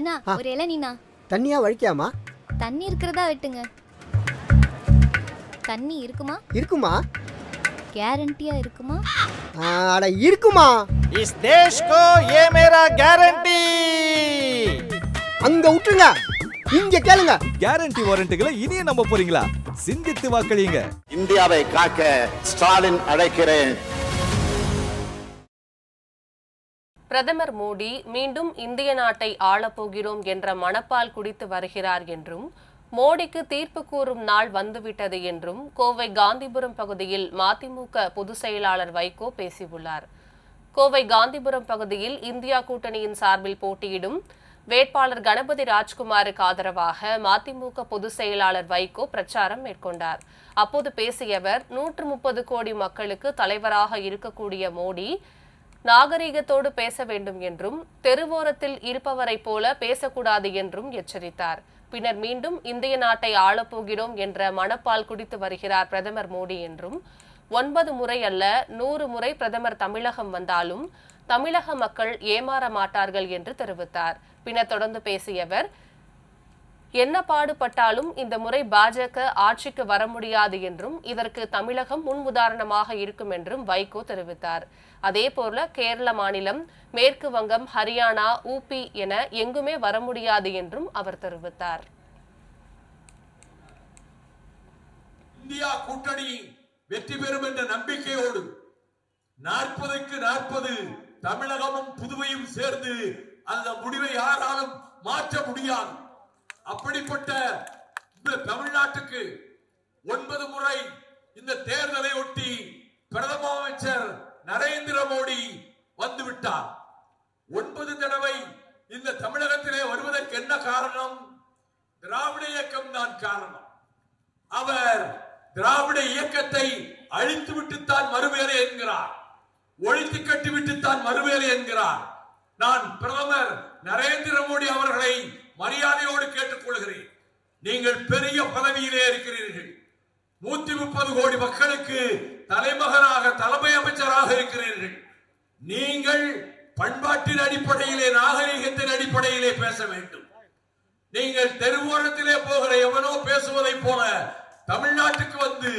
அண்ணா ஒரு இளநீண்ணா தண்ணியா வழிக்காமா தண்ணி இருக்கிறதா வெட்டுங்க தண்ணி இருக்குமா இருக்குமா கேரண்டியா இருக்குமா ஆ, அட இருக்குமா इस देश को ये मेरा गारंटी அங்க விட்டுருங்க இங்க கேளுங்க கேரண்டி வாரண்டிகளை இனியும் நம்ப போறீங்களா சிந்தித்து வாக்களியுங்க இந்தியாவை காக்க ஸ்டாலின் அழைக்கிறேன் பிரதமர் மோடி மீண்டும் இந்திய நாட்டை ஆளப்போகிறோம் என்ற மனப்பால் குடித்து வருகிறார் என்றும் மோடிக்கு தீர்ப்பு கூறும் நாள் வந்துவிட்டது என்றும் கோவை காந்திபுரம் பகுதியில் மதிமுக பொதுச் செயலாளர் வைகோ பேசியுள்ளார். கோவை காந்திபுரம் பகுதியில் இந்தியா கூட்டணியின் சார்பில் போட்டியிடும் வேட்பாளர் கணபதி ராஜ்குமாருக்கு ஆதரவாக மதிமுக பொதுச் செயலாளர் வைகோ பிரச்சாரம் மேற்கொண்டார். அப்போது பேசியவர் நூற்று முப்பது கோடி மக்களுக்கு தலைவராக இருக்கக்கூடிய மோடி நாகரிகத்தோடு பேச வேண்டும் என்றும் தெருவோரத்தில் இருப்பவரைப் போல பேசக்கூடாது என்றும் எச்சரித்தார். பின்னர் மீண்டும் இந்திய நாட்டை ஆளப்போகிறோம் என்ற மனப்பால் குடித்து வருகிறார் பிரதமர் மோடி என்றும் ஒன்பது முறை அல்ல நூறு முறை பிரதமர் தமிழகம் வந்தாலும் தமிழக மக்கள் ஏமாற மாட்டார்கள் என்று தெரிவித்தார். பின்னர் தொடர்ந்து பேசியவர் என்ன பாடுபட்டாலும் இந்த முறை பாஜக ஆட்சிக்கு வர முடியாது என்றும் இதற்கு தமிழகம் முன்னுதாரணமாக இருக்கும் என்றும் வைகோ தெரிவித்தார். அதேபோல கேரள மாநிலம் மேற்கு வங்கம் ஹரியானா ஊபி என எங்குமே வர முடியாது என்றும் அவர் தெரிவித்தார். இந்தியா கூட்டணி வெற்றி பெறும் என்ற நம்பிக்கையோடு நாற்பதுக்கு நாற்பது தமிழகமும் புதுவையும் சேர்ந்து அந்த முடிவை யாராலும் மாற்ற முடியாது. அப்படிப்பட்ட இந்த தமிழ்நாட்டுக்கு ஒன்பது முறை இந்த தேர்தலை ஒட்டி பிரதம அமைச்சர் நரேந்திர மோடி வந்துவிட்டார். ஒன்பது தடவை இந்த தமிழகத்திலே வருவதற்கு என்ன காரணம்? திராவிட இயக்கம் தான் காரணம். அவர் திராவிட இயக்கத்தை அழித்து விட்டுத்தான் மறுவேலை என்கிறார். ஒழித்து கட்டிவிட்டுத்தான் மறுவேலை என்கிறார். நான் பிரதமர் நரேந்திர மோடி அவர்கள் மரியாதையோடு கேட்டுக்கொள்கிறேன். நீங்கள் பெரிய பதவியிலே இருக்கிறீர்கள். நூத்தி முப்பது கோடி மக்களுக்கு தலைமகனாக தலைமை அமைச்சராக இருக்கிறீர்கள். நீங்கள் பண்பாட்டின் அடிப்படையிலே நாகரிகத்தின் அடிப்படையிலே பேச வேண்டும். நீங்கள் தெருவோரத்திலே போகிற எவனோ பேசுவதை போல தமிழ்நாட்டுக்கு வந்து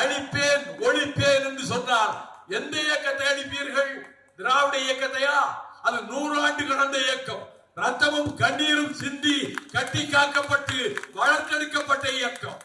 அழிப்பேன் ஒழிப்பேன் என்று சொன்னால் எந்த இயக்கத்தை அழிப்பீர்கள்? திராவிட இயக்கத்தையா? அது நூறு ஆண்டு கடந்த இயக்கம். ரத்தமும் கண்ணீரும் சிந்தி கட்டி காக்கப்பட்டு வளர்த்தெடுக்கப்பட்ட இயக்கம்.